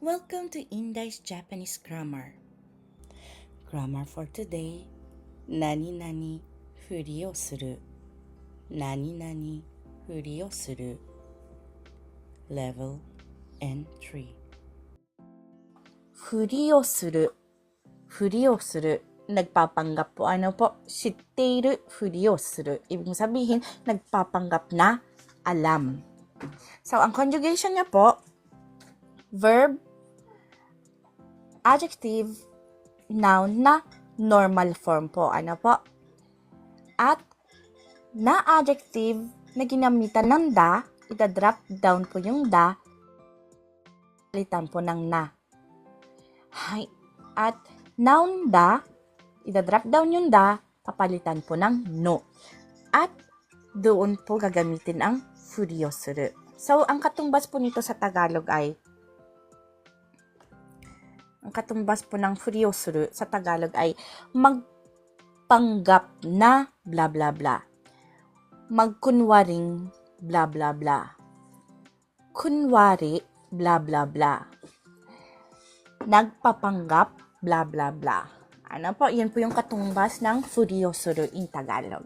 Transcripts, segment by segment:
Welcome to Indai's Japanese Grammar. Grammar for today. 何々ふりをする。何々ふりをする。Level N3 ふりをする。ふりをする. Nagpapanggap po. Ano po? Siteiruふりをする. Ibig sabihin, nagpapanggap na alam. So, ang conjugation niya po, verb, adjective, noun na normal form po. Ano po? At na adjective na ginamitan ng da, ita-drop down po yung da, palitan po ng na. Hay. At noun da, ita-drop down yung da, papalitan po ng no. At doon po gagamitin ang furiosuru. So, ang katumbas po nito sa Tagalog ay ang katumbas po ng furiosuru sa Tagalog ay magpanggap na bla bla bla. Magkunwaring bla bla bla. Kunwari bla bla bla. Nagpapanggap bla bla bla. Ano po? Yan po yung katumbas ng furiosuru in Tagalog.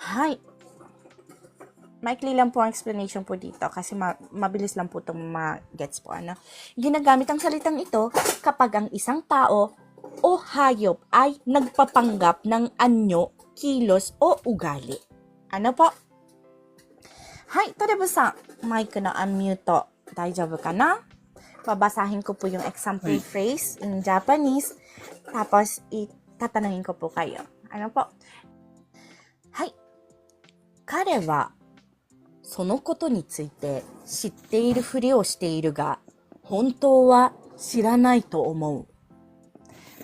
Hay, maikli lang po ang explanation po dito kasi ma- mabilis lang po itong ma-gets po. Ano? Ginagamit ang salitang ito kapag ang isang tao o hayop ay nagpapanggap ng anyo, kilos o ugali. Ano po? Hay, Torebu-san, mic na unmute to. Daijoubu ka na? Babasahin ko po yung example Ay. phrase in Japanese. Tapos, itatanungin ko po kayo. Ano po? Hay. 彼はそのことについて知っているふりをしているが、本当は知らないと思う。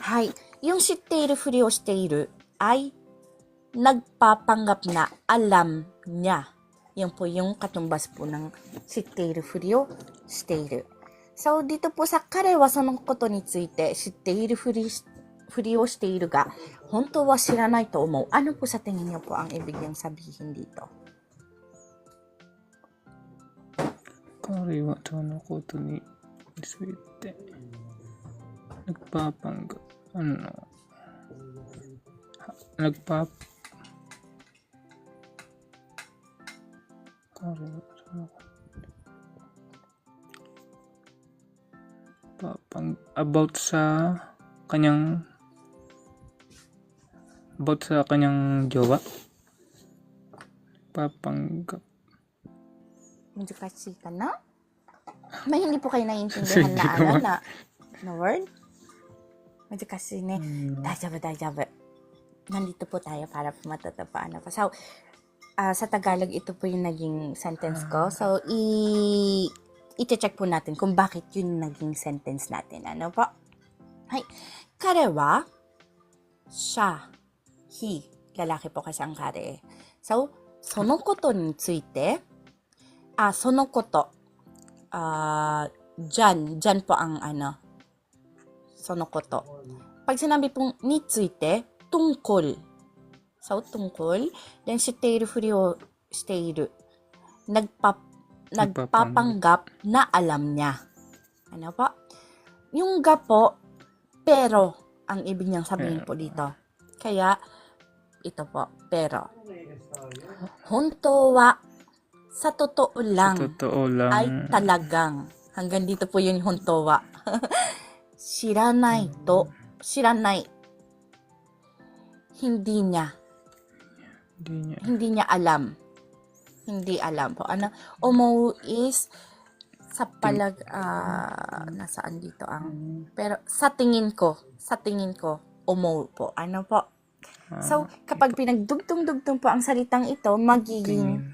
Hay, yung 知っているふりをしている ay nagpapanggap na alam niya. Yan po yung katumbas po ng 知っているふりをしている。So, dito po sa 彼はそのことについて知っているふりしふりをしているが、本当は知らないと思う。Ano po sa tingin niyo po ang ibig niyang sabihin dito? pare wa tono ko to ni suwerte. Nagpapanggap. Ano? Nagpap... Pare wa tono. Papang... About sa kanyang about sa kanyang jowa papanggap Medyo kasi ka na? May hindi po kayo naiintindihan na Sige ano naman. na, na word? Medyo kasi ne, Hmm. dajabu, dajabu. Nandito po tayo para po matatapaan ako. So, ah, sa Tagalog, ito po yung naging sentence ko. So, i i-check po natin kung bakit yun naging sentence natin. Ano po? Hay. Kare wa, siya, he, lalaki po kasi ang kare. eh. So, そのことについて、 Ah, sonokoto. Ah, dyan. Dyan po ang ano. Sonokoto. Pag sinabi pong nitsuite, tungkol. So, tungkol. Then, si Teiru Furio, Teiru. Nagpap, nagpapanggap na alam niya. Ano po? Yung ga po, pero, ang ibig niyang sabihin po dito. Kaya, ito po, pero. Honto wa sa totoo lang, sa totoo lang. ay talagang. Hanggang dito po yun yung hontowa. Shiranay to. Shiranay. Hindi niya. Hindi niya. Hindi niya alam. Hindi alam po. Ano? Omo is sa palag uh, nasaan dito ang pero sa tingin ko sa tingin ko umo po ano po ah. so kapag pinagdugtong-dugtong po ang salitang ito magiging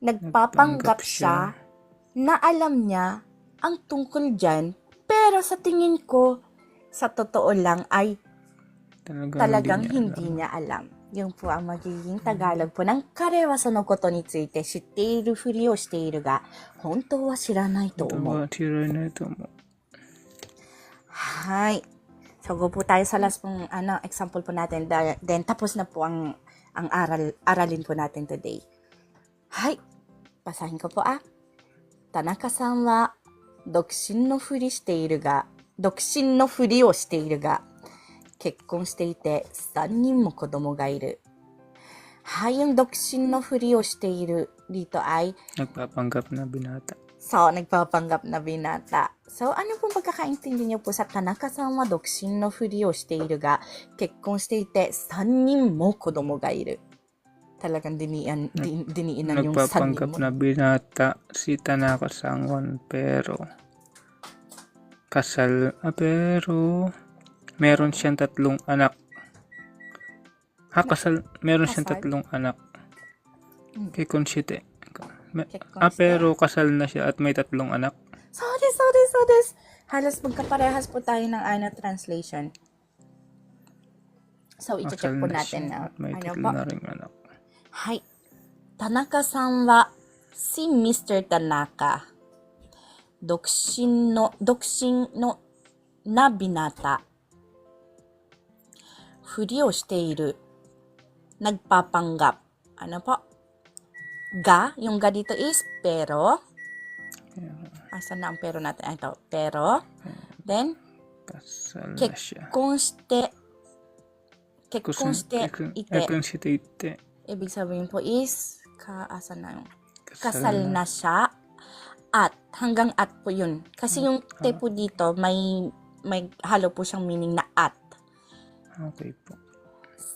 Nagpapanggap siya na alam niya ang tungkol dyan, pero sa tingin ko, sa totoo lang ay talagang, talagang hindi, niya, hindi alam. niya alam. Yung po ang magiging Tagalog po ng karewa sa no koto ni tsuite, shiteiru furi o shiteiru ga, honto wa shiranai to omo. Honto wa. Hi. So, go po tayo sa last pong ano, example po natin. Then, tapos na po ang, ang aral, aralin po natin today. Hi. Basahin ko po ah. Tanaka-san wa 独身のふりしているが、独身のふりをしているが、結婚していて3人も子供がいる。Hay yung 独身のふりをしている dito ay Nagpapanggap na binata. So, nagpapanggap na binata. So, ano pong pagkakaintindi niyo po sa Tanaka-san wa 独身のふりをしているが、結婚していて3人も子供がいる。Talagang dinian, din, diniinan yung 3 Nagpapanggap mo. na binata si Tanaka Sangwon pero kasal ah, pero meron siyang tatlong anak. Ha, kasal, meron siyang Kasal? tatlong anak. Hmm. Kay Conchite. Ah, pero kasal na siya at may tatlong anak. So des, so des, so des. Halos magkaparehas po tayo ng ano translation. So, i-check po na natin na. may Ano po? na ring anak. はい。田中さんは、si Mr. 田中。独身の、独身のなびなた。ふりをしている。Nagpapanggap. Ano po? Ga. Yung ga dito is pero. Asan na ang pero natin? Ah, Ito. Pero. Then, Kasal na Kek- siya. 結婚して、結婚していて、 Ekun si Tite. ibig sabihin po is, ka, na yung, Kasal kasal na siya, at, hanggang at po yun. Kasi yung te po dito, may, may halo po siyang meaning na at. Okay po.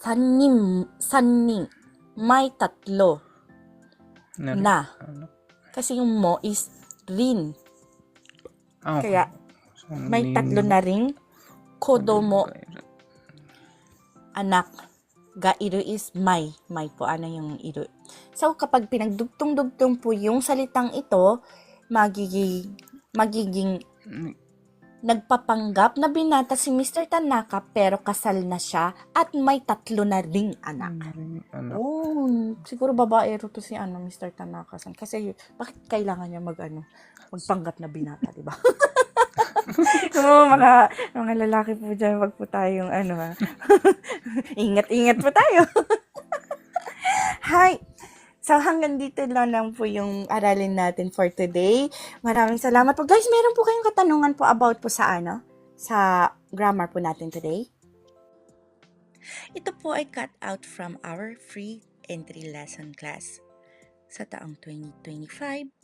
Sanin, sanin, may tatlo Na, na. Ano? Kasi yung mo is rin. Ah, okay. Kaya, may tatlo na ring kodomo, anak. Ga iru is may. May po, ano yung iru. So, kapag pinagdugtong-dugtong po yung salitang ito, magiging, magiging nagpapanggap na binata si Mr. Tanaka pero kasal na siya at may tatlo na ring anak. Ano? Oh, siguro babaero to si ano, Mr. Tanaka. san. Kasi bakit kailangan niya mag ano, magpanggap na binata, di ba? Oo, mga, mga lalaki po dyan, wag po tayong ano ha. Ingat-ingat po tayo. Hi! So hanggang dito lang po yung aralin natin for today. Maraming salamat po. Guys, meron po kayong katanungan po about po sa ano? Sa grammar po natin today? Ito po ay cut out from our free entry lesson class. Sa taong 2025,